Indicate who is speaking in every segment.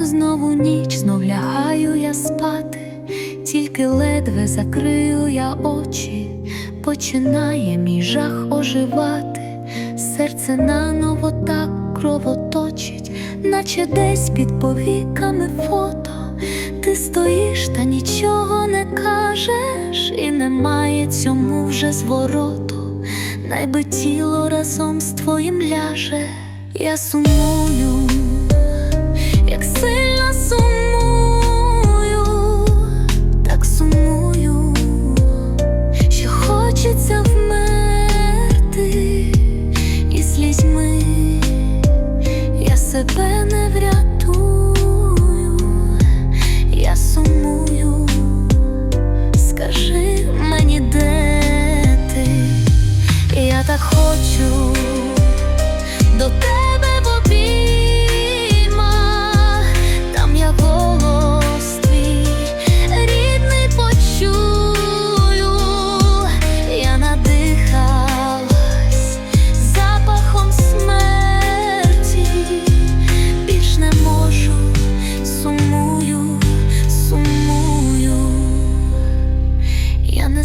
Speaker 1: Знову ніч знов лягаю я спати, тільки ледве закрию я очі, починає мій жах оживати, серце наново так кровоточить, наче десь під повіками фото. Ти стоїш та нічого не кажеш, і немає цьому вже звороту. Найби тіло разом з твоїм ляже, я сумую, як сильно сумую,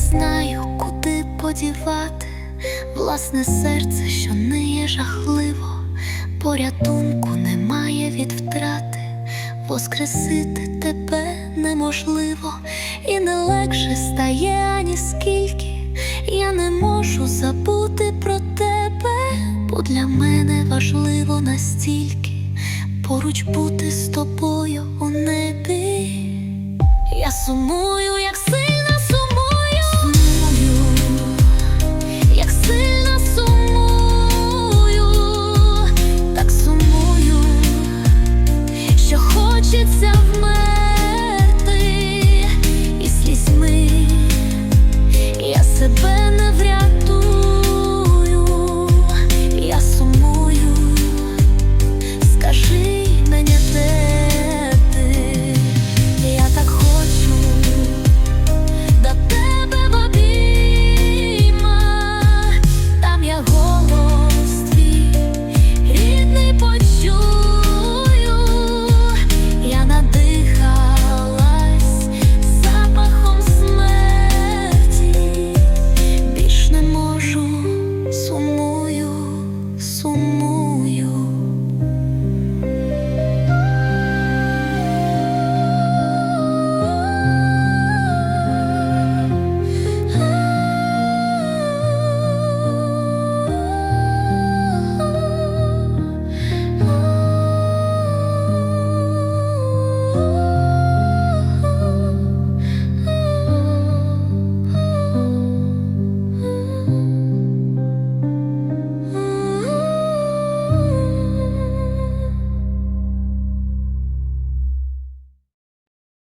Speaker 1: знаю, куди подівати. Власне серце, що ниє жахливо, порятунку немає від втрати, воскресити тебе неможливо, і не легше стає ані скільки. Я не можу забути про тебе, бо для мене важливо настільки. Поруч бути з тобою